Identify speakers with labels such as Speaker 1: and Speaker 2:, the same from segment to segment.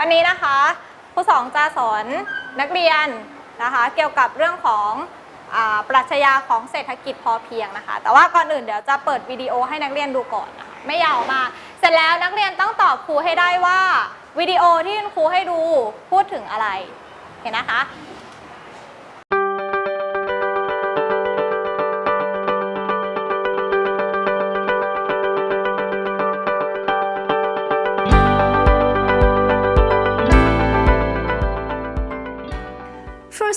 Speaker 1: วันนี้นะคะครูสองจะสอนนักเรียนนะคะเกี่ยวกับเรื่องของอปรัชญาของเศรษฐกิจพอเพียงนะคะ แต่ว่าก่อนอื่นเดี๋ยวจะเปิดวิดีโอให้นักเรียนดูก่อนนะคะไม่ยาวมากเสร็จแล้วนักเรียนต้องตอบครูให้ได้ว่าวิดีโอที่คุณครูให้ดูพูดถึงอะไรเห็นนะคะ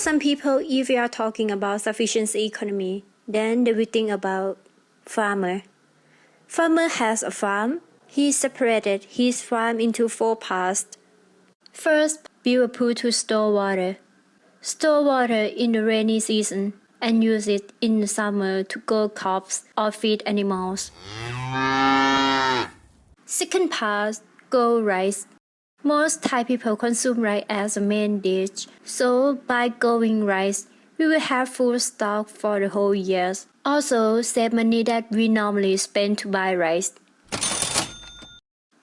Speaker 2: some people, if we are talking about sufficiency economy, then they will think about farmer. Farmer has a farm. He separated his farm into four parts. First, build a pool to store water. Store water in the rainy season and use it in the summer to grow crops or feed animals. Second part, grow rice. Most Thai people consume rice as a main dish, so by growing rice, we will have food stock for the whole year. Also, save money that we normally spend to buy rice.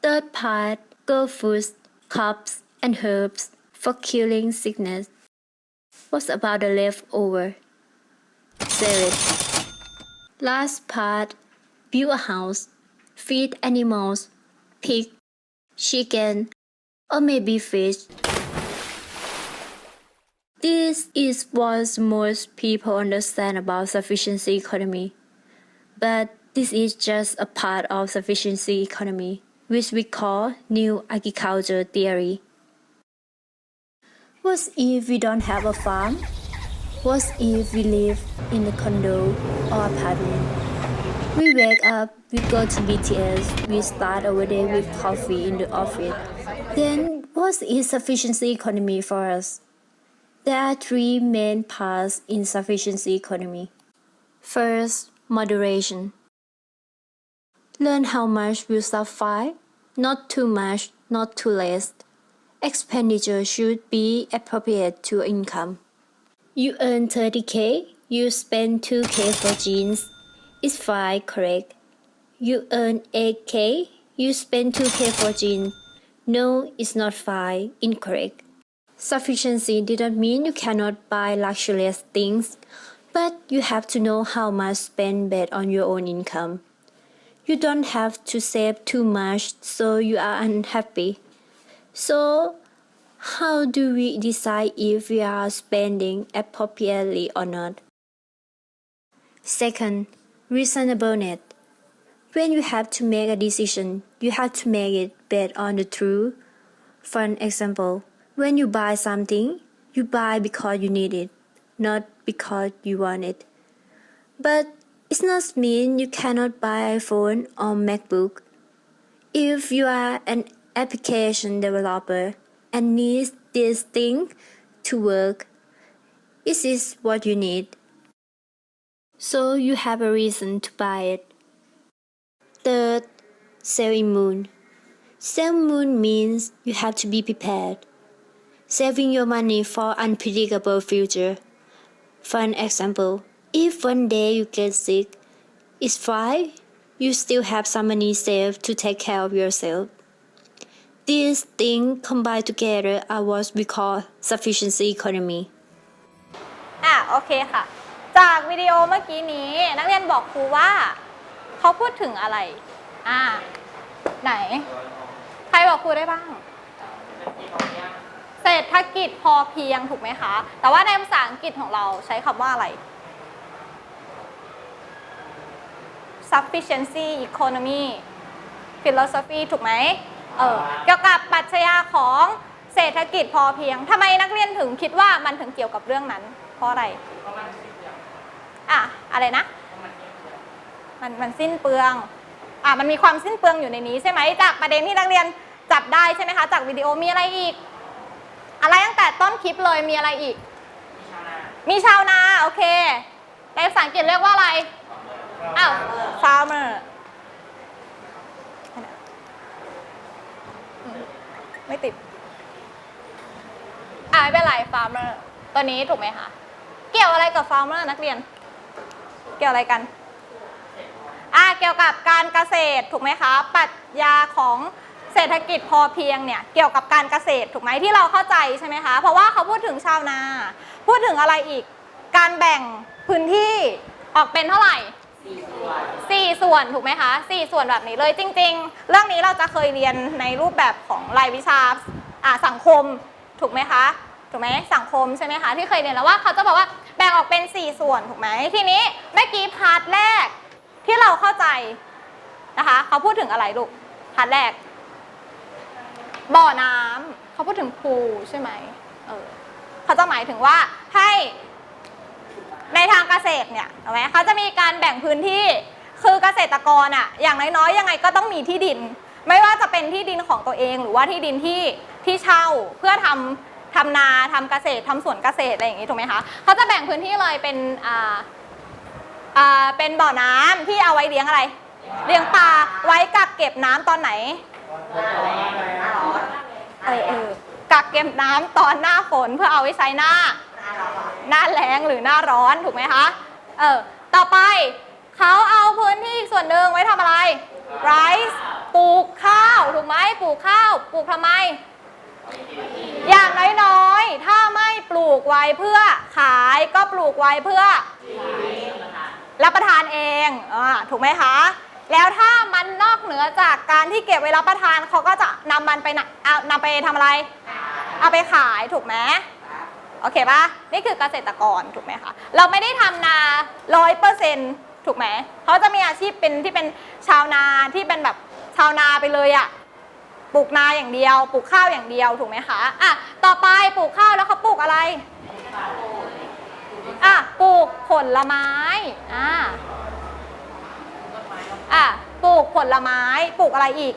Speaker 2: Third part, grow foods, crops, and herbs for killing sickness. What's about the leftover? Sell it. Last part, build a house, feed animals, pig, chicken, or maybe fish. This is what most people understand about sufficiency economy. But this is just a part of sufficiency economy, which we call new agriculture theory. What if we don't have a farm? What if we live in a condo or apartment? We wake up, we go to BTS, we start our day with coffee in the office. Then, what is sufficiency economy for us? There are three main parts in sufficiency economy. First, moderation. Learn how much will suffice, not too much, not too less. Expenditure should be appropriate to income. You earn 30k, you spend 2k for jeans. It's fine, correct? You earn 8k, you spend 2k for jeans. No, it's not fine, incorrect. Sufficiency didn't mean you cannot buy luxurious things, but you have to know how much spend based on your own income. You don't have to save too much so you are unhappy. So, how do we decide if we are spending appropriately or not? Second, reasonableness. When you have to make a decision, you have to make it based on the truth. For an example, when you buy something, you buy because you need it, not because you want it. But it does not mean you cannot buy iPhone or MacBook. If you are an application developer and need this thing to work, this is what you need so you have a reason to buy it. Third, saving moon. Saving moon means you have to be prepared. Saving your money for unpredictable future. For an example, if one day you get sick, it's fine. You still have some money saved to take care of yourself. These things combined together are what we call sufficiency economy.
Speaker 1: Ah, okay. ค่ะ จากวิดีโอเมื่อกี้นี้ นักเรียนบอกครูว่าเขาพูดถึงอะไร อ่า ไหน ใครบอกครูได้บ้าง เศรษฐกิจพอเพียงถูกไหมคะ แต่ว่าในภาษาอังกฤษของเราใช้คำว่าอะไร sufficiency economy philosophy ถูกไหมเออเกี่ยวกับปรัชญาของเศรษฐกิจพอเพียงทำไมนักเรียนถึงคิดว่ามันถึงเกี่ยวกับเรื่องนั้น เพราะอะไร อะอะไรนะ มันมันสิ้นเปลืองอะมันมีความสิ้นเปลืองอยู่ในนี้ใช่ไหมจากประเด็นที่นักเรียนจับได้ใช่ไหมคะ จากวิดีโอมีอะไรอีก อะไรตั้งแต่ต้นคลิปเลยมีอะไรอีก มีชาวนาโอเคในภาษาอังกฤษเรียกว่าอะไรอ้าว farmer อืมไม่ติดอ่าไม่เป็นไร farmer ตัวนี้ถูกไหมคะ เกี่ยวอะไรกับ farmer นักเรียน เกี่ยวอะไรกันอ่าเกี่ยวกับการเกษตรถูกไหมคะปรัชญาของเศรษฐกิจพอเพียงเนี่ยเกี่ยวกับการเกษตรถูกไหมที่เราเข้าใจใช่ไหมคะเพราะว่าเขาพูดถึงชาวนา พูดถึงอะไรอีก การแบ่งพื้นที่ออกเป็นเท่าไหร่สี่ส่วนถูกไหมคะสี่ส่วนแบบนี้เลยจริง ๆ เรื่องนี้เราจะเคยเรียนในรูปแบบของรายวิชาสังคมถูกไหมคะถูกไหมสังคมใช่ไหมคะที่เคยเรียนแล้วว่าเขาจะบอกว่า แบ่งออกเป็น 4 ส่วนถูกไหมทีนี้เมื่อกี้พาร์ทแรกที่เราเข้าใจนะคะ เขาพูดถึงอะไรลูกพาร์ทแรก บ่อน้ำเขาพูดถึงพูใช่ไหมเออเขาจะหมายถึงว่าให้ในทางเกษตรเนี่ยถูกไหมเขาจะมีการแบ่งพื้นที่คือเกษตรกรอะอย่างน้อยๆยังไงก็ต้องมีที่ดิน ไม่ว่าจะเป็นที่ดินของตัวเองหรือว่าที่ดินที่ที่เช่าเพื่อทำ ทำนาทำเกษตรทำสวนเกษตรอะไรอย่างงี้ถูกไหมคะเขาจะแบ่งพื้นที่เลยเป็นอ่าอ่าเป็นบ่อน้ำที่เอาไว้เลี้ยงอะไร เลี้ยงปลาไว้กักเก็บน้ำตอนไหนเออเออกักเก็บน้ำตอนหน้าฝนเพื่อเอาไว้ใช้หน้าหน้าแล้งหรือหน้าร้อนถูกไหมคะเออต่อไปเขาเอาพื้นที่อีกส่วนหนึ่งไว้ทำอะไรไรซ์ปลูกข้าวถูกไหมปลูกข้าวปลูกทำไม อย่างน้อยๆ ถ้าไม่ปลูกไว้เพื่อขายก็ปลูกไว้เพื่อรับประทานเองอ่าถูกไหมคะ แล้วถ้ามันนอกเหนือจากการที่เก็บไว้รับประทานเขาก็จะนำมันไปนะเอานำไปทำอะไร เอาไปขายถูกไหมโอเคปะนี่คือเกษตรกรถูกไหมคะเราไม่ได้ทำนาร้อยเปอร์เซ็นถูกไหมเขาจะมีอาชีพเป็นที่เป็นชาวนาที่เป็นแบบชาวนาไปเลยอะ ปลูกนาอย่างเดียว ปลูกข้าวอย่างเดียวถูกไหมคะอะต่อไปปลูกข้าวแล้วเขาปลูกอะไรอะปลูกผลไม้อ่าอะปลูกผลไม้ปลูกอะไรอีก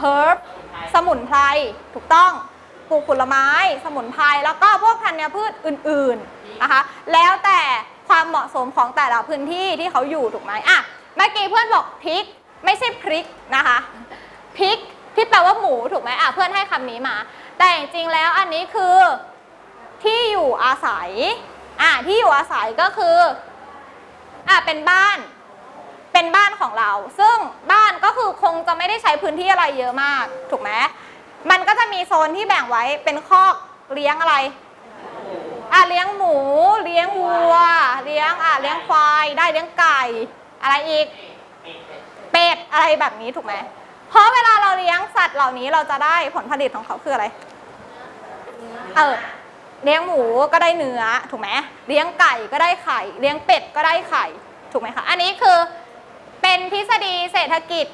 Speaker 1: herb สมุนไพรถูกต้องปลูกผลไม้ สมุนไพรแล้วก็พวกธัญพืชอื่นๆนะคะ แล้วแต่ความเหมาะสมของแต่ละพื้นที่ที่เขาอยู่ถูกไหมอะเมื่อกี้เพื่อนบอกพริกไม่ใช่พริกนะคะ พิกที่แปลว่าหมูถูกไหมอะเพื่อนให้คำนี้มา แต่จริงๆแล้วอันนี้คือที่อยู่อาศัยอ่าที่อยู่อาศัยก็คืออ่าเป็นบ้าน เป็นบ้านของเรา ซึ่งบ้านก็คือคงจะไม่ได้ใช้พื้นที่อะไรเยอะมาก ถูกไหมมันก็จะมีโซนที่แบ่งไว้เป็นคอกเลี้ยงอะไรอ่าเลี้ยงหมู เลี้ยงวัว เลี้ยงอ่าเลี้ยงควาย ได้เลี้ยงไก่ อะไรอีก เป็ดอะไรแบบนี้ถูกไหม เพราะเวลาเราเลี้ยงสัตว์เหล่านี้เราจะได้ผลผลิตของเขาคืออะไร เออ เลี้ยงหมูก็ได้เนื้อถูกไหมเลี้ยงไก่ก็ได้ไข่ เลี้ยงเป็ดก็ได้ไข่ถูกไหมคะ อันนี้คือเป็นทฤษฎีเศรษฐกิจ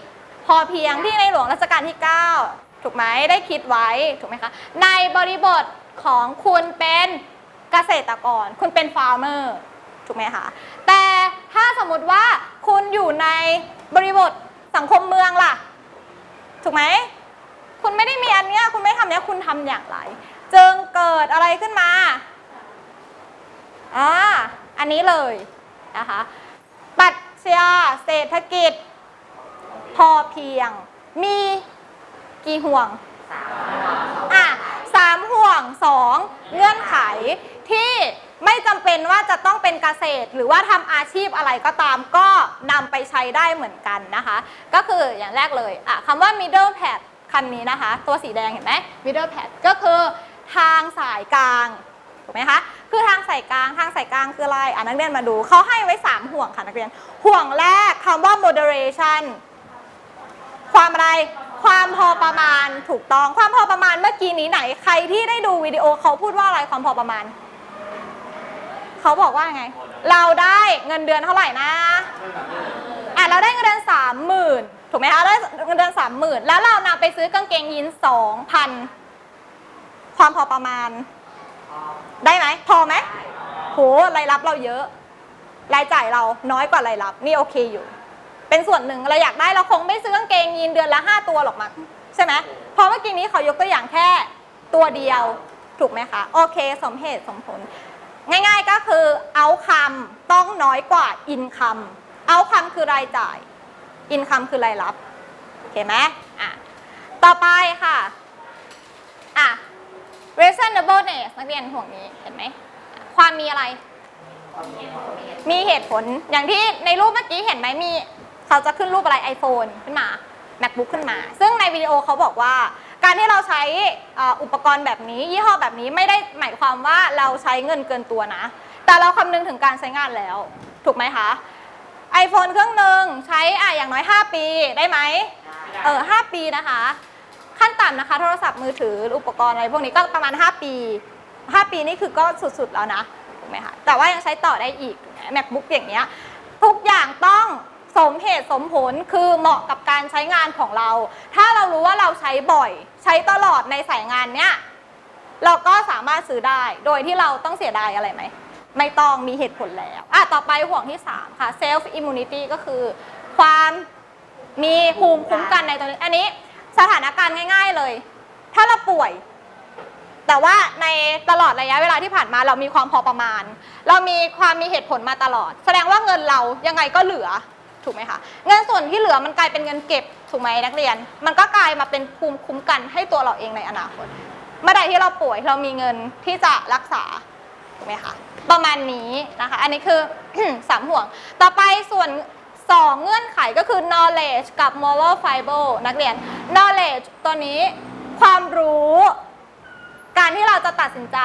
Speaker 1: พอเพียงที่ในหลวงรัชกาลที่ 9 ถูกไหมได้คิดไว้ถูกไหมคะ ในบริบทของคุณเป็นเกษตรกร คุณเป็นฟาร์มเมอร์ถูกไหมคะ แต่ถ้าสมมติว่าคุณอยู่ในบริบทสังคมเมืองล่ะ ถูกไหม คุณไม่ได้มีอันเนี้ย คุณไม่ทำเนี้ย คุณทำอย่างไร เจึงเกิดอะไรขึ้นมา อ่า อันนี้เลยนะคะปรัชญาเศรษฐกิจ พอเพียง มีกี่ห่วงอะสามห่วงสองเงื่อนไขที่ ไม่จำเป็นว่าจะต้องเป็นเกษตร หรือว่าทำอาชีพอะไรก็ตามก็นำไปใช้ได้เหมือนกันนะคะ ก็คืออย่างแรกเลยอะคำว่า middle pad คำนี้นะคะ ตัวสีแดงเห็นไหม middle pad ก็คือทางสายกลางถูกไหมคะคือทางสายกลางทางสายกลางคืออะไรอะนักเรียนมาดูเขาให้ไว้ 3 ห่วงค่ะนักเรียน ห่วงแรกคำว่า moderation ความอะไร ความพอประมาณถูกต้อง ความพอประมาณเมื่อกี้นี้ไหน ใครที่ได้ดูวิดีโอเขาพูดว่าอะไรความพอประมาณ เขาบอกว่าไง เราได้เงินเดือนเท่าไหร่นะอะเราได้เงินเดือนสามหมื่นถูกไหมคะได้เงินเดือนสามหมื่นแล้วเรานำไปซื้อกางเกงยีนสองพันความพอประมาณ ได้ไหมพอไหมโหรายรับเราเยอะ รายจ่ายเราน้อยกว่ารายรับ นี่โอเคอยู่ เป็นส่วนหนึ่งเราอยากได้เราคงไม่ซื้อกางเกงยีนเดือนละ5ตัวหรอกมั้งใช่ไหมเพราะเมื่อกี้นี้เขายกตัวอย่างแค่ตัวเดียวถูกไหมคะ โอเค สมเหตุสมผล ง่ายๆก็คือเอาคำต้องน้อยกว่าอินคัมเอาคำคือรายจ่ายอินคัมคือรายรับโอเคไหมอะต่อไปค่ะอะ reasonableness นักเรียนห่วงนี้เห็นไหมความมีอะไร มีเหตุผลอย่างที่ในรูปเมื่อกี้เห็นไหมมีเขาจะขึ้นรูปอะไร iPhone ขึ้นมา macbook ขึ้นมา ซึ่งในวิดีโอเขาบอกว่า การที่เราใช้เอ่ออุปกรณ์แบบนี้ ยี่ห้อแบบนี้ไม่ได้หมายความว่าเราใช้เงินเกินตัวนะ แต่เราคำนึงถึงการใช้งานแล้ว ถูกไหมคะ iPhone เครื่องหนึ่งใช้อะอย่างน้อย 5 ปีได้ไหมเออ5ปีนะคะ ขั้นต่ำนะคะ โทรศัพท์มือถืออุปกรณ์อะไรพวกนี้ก็ประมาณ 5 ปี 5 ปีนี่คือก็สุดๆแล้วนะถูกไหมคะแต่ว่ายังใช้ต่อได้อีกถูกไหม MacBook อย่างเงี้ยทุกอย่างต้อง สมเหตุสมผลคือเหมาะกับการใช้งานของเรา ถ้าเรารู้ว่าเราใช้บ่อย ใช้ตลอดในสายงานเนี้ยเราก็สามารถซื้อได้โดยที่เราต้องเสียดายอะไรไหม ไม่ต้องมีเหตุผลแล้วอะต่อไปห่วงที่ 3 ค่ะ self immunity ก็คือ ความมีภูมิคุ้มกันในตัวนี้ อันนี้สถานการณ์ง่าย ๆเลย ถ้าเราป่วย แต่ว่าในตลอดระยะเวลาที่ผ่านมาเรามีความพอประมาณ เรามีความมีเหตุผลมาตลอด แสดงว่าเงินเรายังไงก็เหลือ ถูกไหมคะเงินส่วนที่เหลือมันกลายเป็นเงินเก็บถูกไหมนักเรียน มันก็กลายมาเป็นภูมิคุ้มกันให้ตัวเราเองในอนาคตเมื่อใดที่เราป่วยเรามีเงินที่จะรักษาถูกไหมคะประมาณนี้นะคะ อันนี้คือ สามห่วง ต่อไปส่วน 2 เงื่อนไขก็คือ knowledge กับ moral fiber นักเรียน knowledge ตัวนี้ความรู้ การที่เราจะตัดสินใจ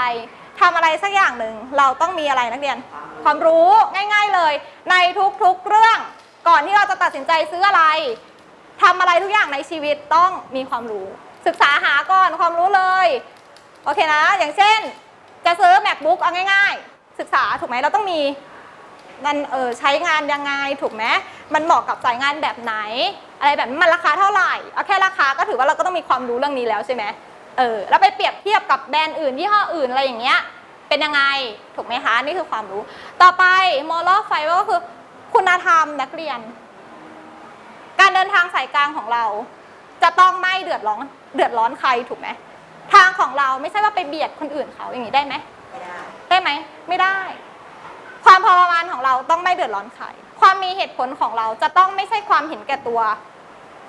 Speaker 1: ทำอะไรสักอย่างหนึ่ง เราต้องมีอะไรนักเรียน ความรู้ง่าย ๆเลย ในทุกๆเรื่อง ก่อนที่เราจะตัดสินใจซื้ออะไรทำอะไรทุกอย่างในชีวิตต้องมีความรู้ ศึกษาหาก่อนความรู้เลย โอเคนะ อย่างเช่น จะซื้อ macbook เอาง่าย ๆ ศึกษาถูกไหมเราต้องมีมันเออใช้งานยังไงถูกไหมมันเหมาะกับสายงานแบบไหน อะไรแบบนี้มันราคาเท่าไหร่เอาแค่ราคาก็ถือว่าเราก็ต้องมีความรู้เรื่องนี้แล้วใช่ไหมเออแล้วไปเปรียบเทียบกับแบรนด์อื่นยี่ห้ออื่นอะไรอย่างเงี้ยเป็นยังไงถูกไหมคะนี่คือความรู้ ต่อไป moral fiber ก็คือ คุณธรรมนักเรียน การเดินทางสายกลางของเรา จะต้องไม่เดือดร้อนเดือดร้อนใครถูกไหมทางของเราไม่ใช่ว่าไปเบียดคนอื่นเขาอย่างนี้ได้ไหม
Speaker 3: ไม่ได้
Speaker 1: ได้ไหมไม่ได้ ความพอประมาณของเราต้องไม่เดือดร้อนใครความมีเหตุผลของเราจะต้องไม่ใช่ความเห็นแก่ตัว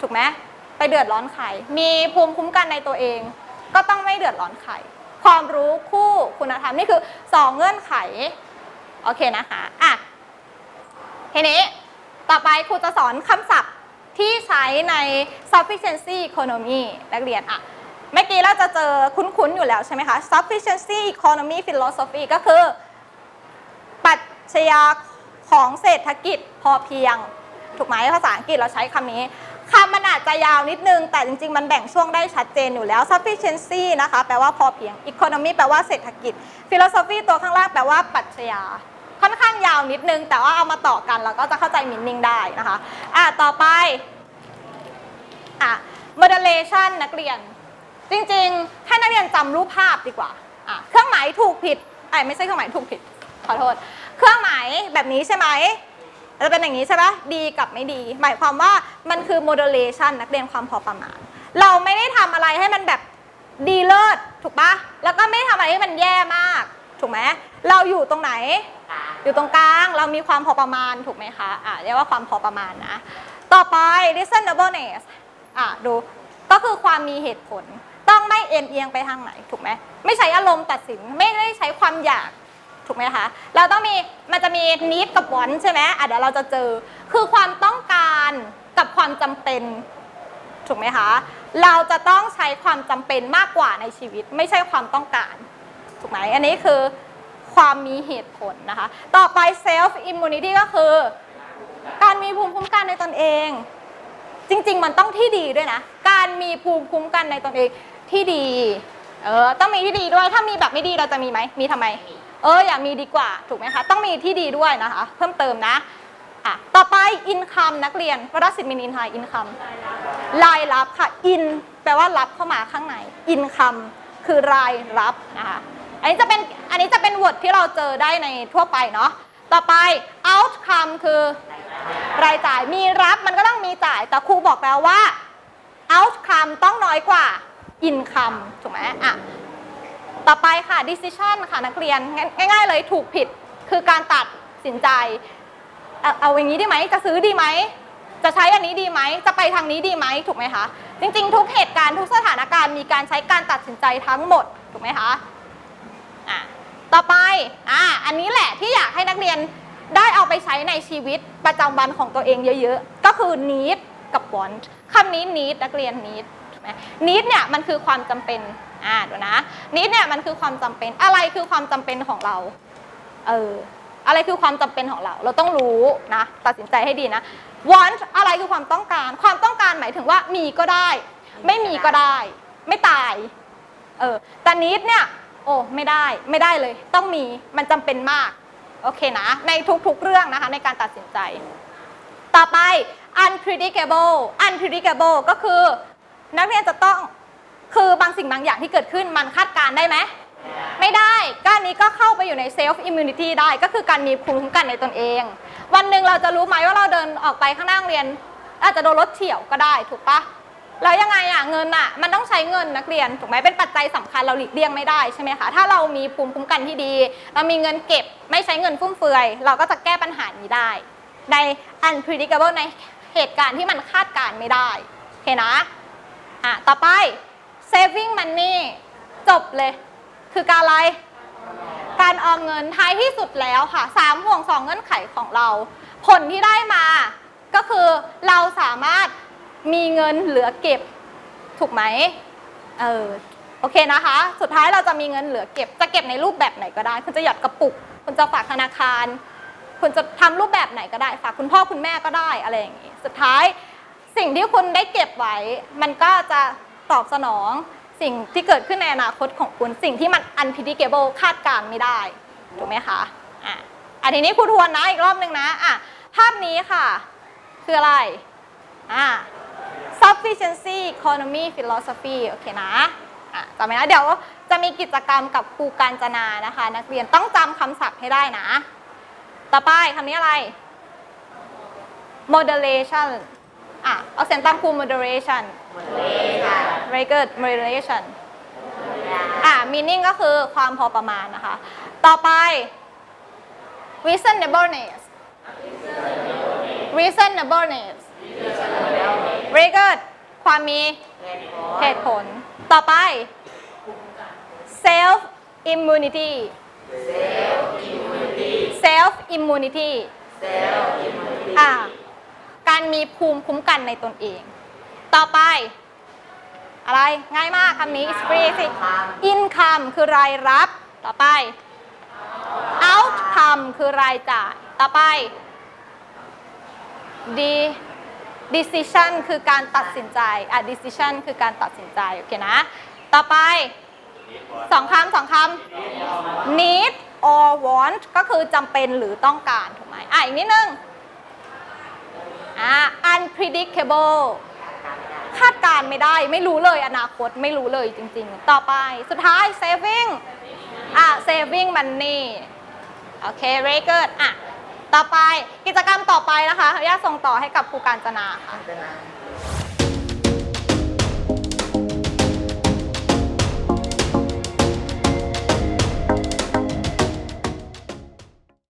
Speaker 1: ถูกไหมไปเดือดร้อนใครมีภูมิคุ้มกันในตัวเอง ก็ต้องไม่เดือดร้อนใครความรู้คู่คุณธรรมนี่คือสองเงื่อนไขโอเคนะคะอะ ทีนี้ต่อไปครูจะสอนคำศัพท์ที่ใช้ใน sufficiency economy นักเรียนอะเมื่อกี้เราจะเจอคุ้นๆอยู่แล้วใช่ไหมคะ sufficiency economy philosophy ก็คือปรัชญาของเศรษฐกิจพอเพียง ถูกไหมภาษาอังกฤษเราใช้คำนี้คำมันอาจจะยาวนิดนึง แต่จริงๆ มันแบ่งช่วงได้ชัดเจนอยู่แล้ว sufficiency นะคะ แปลว่าพอเพียง economy แปลว่าเศรษฐกิจ philosophy ตัวข้างล่างแปลว่าปรัชญา ค่อนข้างยาวนิดนึง แต่ว่าเอามาต่อกันเราก็จะเข้าใจมินนิ่งได้นะคะอะต่อไปอะ moderation นักเรียน จริงๆ ให้นักเรียนจำรูปภาพดีกว่าอะเครื่องหมายถูกผิดไอ้ไม่ใช่เครื่องหมายถูกผิด ขอโทษ เครื่องหมายแบบนี้ใช่ไหมจะเป็นอย่างนี้ใช่ปะดีกับไม่ดี หมายความว่ามันคือ moderation นักเรียนความพอประมาณ เราไม่ได้ทำอะไรให้มันแบบดีเลิศถูกปะแล้วก็ไม่ทำอะไรให้มันแย่มาก ถูกไหมเราอยู่ตรงไหน อยู่ตรงกลางเรามีความพอประมาณถูกไหมคะอะเรียกว่าความพอประมาณนะ ต่อไป reasonableness อะดูก็คือความมีเหตุผล ต้องไม่เอ็นเอียงไปทางไหนถูกไหมไม่ใช้อารมณ์ตัดสินไม่ได้ใช้ความอยากถูกไหมคะเราต้องมีมันจะมี need กับ want ใช่ไหมอะเดี๋ยวเราจะเจอคือความต้องการกับความจำเป็นถูกไหมคะ เราจะต้องใช้ความจำเป็นมากกว่าในชีวิต ไม่ใช่ความต้องการ ถูกไหมอันนี้คือ ความมีเหตุผลนะคะ ต่อไป self immunity ก็คือ การมีภูมิคุ้มกันในตนเอง จริง ๆ มันต้องที่ดีด้วยนะ การมีภูมิคุ้มกันในตนเองที่ดี เออ ต้องมีที่ดีด้วย ถ้ามีแบบไม่ดีเราจะมีไหม มีทำไม เออ อย่ามีดีกว่า ถูกไหมคะ ต้องมีที่ดีด้วยนะคะ เพิ่มเติมนะ อะ ต่อไป income นักเรียนวรสิทธิ์มินอินไฮ income รายรับค่ะ in แปลว่ารับเข้ามาข้างใน income คือรายรับนะคะ อันนี้จะเป็นอันนี้จะเป็น word ที่เราเจอได้ในทั่วไปเนาะต่อไป outcome คือรายจ่ายมีรับมันก็ต้องมีจ่าย แต่ครูบอกแล้วว่า outcome ต้องน้อยกว่า income ถูกไหมอะต่อไปค่ะ decision ค่ะนักเรียนง่าย ๆ เลยถูกผิดคือการตัดสินใจ เอาเอาอย่างนี้ดีไหมจะซื้อดีไหมจะใช้อันนี้ดีไหมจะไปทางนี้ดีไหมถูกไหมคะจริง ๆ ทุกเหตุการณ์ทุกสถานการณ์มีการใช้การตัดสินใจทั้งหมดถูกไหมคะ อะต่อไปอะอันนี้แหละที่อยากให้นักเรียนได้เอาไปใช้ในชีวิตประจำวันของตัวเองเยอะๆ ก็คือ need กับ want คำนี้ need นักเรียน need ถูกไหม need เนี่ยมันคือความจำเป็นอ่าดูนะ need เนี่ยมันคือความจำเป็นอะไรคือความจำเป็นของเราเอออะไรคือความจำเป็นของเรา เราต้องรู้นะตัดสินใจให้ดีนะ want อะไรคือความต้องการ ความต้องการหมายถึงว่ามีก็ได้ ไม่มีก็ได้ ไม่ตายเออแต่ need เนี่ย อ้ไม่ได้ไม่ได้เลย ต้องมีมันจำเป็นมากโอเคนะ ในทุกๆเรื่องนะคะในการตัดสินใจ ต่อไป unpredictable unpredictable ก็คือ นักเรียนจะต้องคือบางสิ่งบางอย่างที่เกิดขึ้นมันคาดการณ์ได้ไหมไม่ได้ก็อันนี้ก็เข้าไปอยู่ใน self immunity ได้ก็คือการมีภูมิคุ้มกันในตนเอง วันหนึ่งเราจะรู้ไหมว่าเราเดินออกไปข้างหน้าเรียน อาจจะโดนรถเฉี่ยวก็ได้ถูกปะ แล้วยังไงอะเงินอะมันต้องใช้เงินนักเรียนถูกไหมเป็นปัจจัยสำคัญเราหลีกเลี่ยงไม่ได้ใช่ไหมคะถ้าเรามีภูมิคุ้มกันที่ดี เรามีเงินเก็บไม่ใช้เงินฟุ่มเฟือย เราก็จะแก้ปัญหานี้ได้ ใน unpredictable ในเหตุการณ์ที่มันคาดการณ์ไม่ได้โอเคนะอะต่อไป saving money จบเลย คือการอะไร การออมเงินท้ายที่สุดแล้วค่ะสามห่วงสองเงื่อนไขของเรา ผลที่ได้มา ก็คือเราสามารถ มีเงินเหลือเก็บถูกไหมเออโอเคนะคะ สุดท้ายเราจะมีเงินเหลือเก็บ จะเก็บในรูปแบบไหนก็ได้ คุณจะหยอดกระปุก คุณจะฝากธนาคาร คุณจะทำรูปแบบไหนก็ได้ ฝากคุณพ่อคุณแม่ก็ได้อะไรอย่างงี้ สุดท้ายสิ่งที่คุณได้เก็บไว้ มันก็จะตอบสนองสิ่งที่เกิดขึ้นในอนาคตของคุณ สิ่งที่มัน unpredictable คาดการณ์ไม่ได้ ถูกไหมคะ อะอันนี้ครูทวนนะอีกรอบหนึ่งนะ อะ ภาพนี้ค่ะ คืออะไร อะ sufficiency economy philosophy โอเคนะอะจำไว้นะ เดี๋ยวจะมีกิจกรรมกับครูการจนานะคะ นักเรียนต้องจำคำศัพท์ให้ได้นะ ต่อไปคำนี้อะไร moderation อะเอาเสียงตามครู moderation very good moderation อะ meaning ก็คือความพอประมาณนะคะ ต่อไป reasonableness reasonableness very good ความมีเหตุผล ต่อไป self immunity self immunity อ่าการมีภูมิคุ้มกันในตนเอง ต่อไป อะไรง่ายมากคำนี้ is free สิ income คือรายรับ ต่อไป outcome คือรายจ่าย ต่อไป D decision คือการตัดสินใจ อะ decision คือการตัดสินใจ โอเคนะ ต่อไปสองคำสองคำ need or want ก็คือจำเป็นหรือต้องการ ถูกไหมอะ อีกนิดนึง อะ unpredictable คาดการณ์ไม่ได้ไม่รู้เลยอนาคตไม่รู้เลยจริง ๆ ต่อไปสุดท้าย saving อะ saving money โอเค very good อะ ต่อไปกิจกรรมต่อไปนะคะขออนุญาตส่งต่อให้กับครูการจนาค่ะ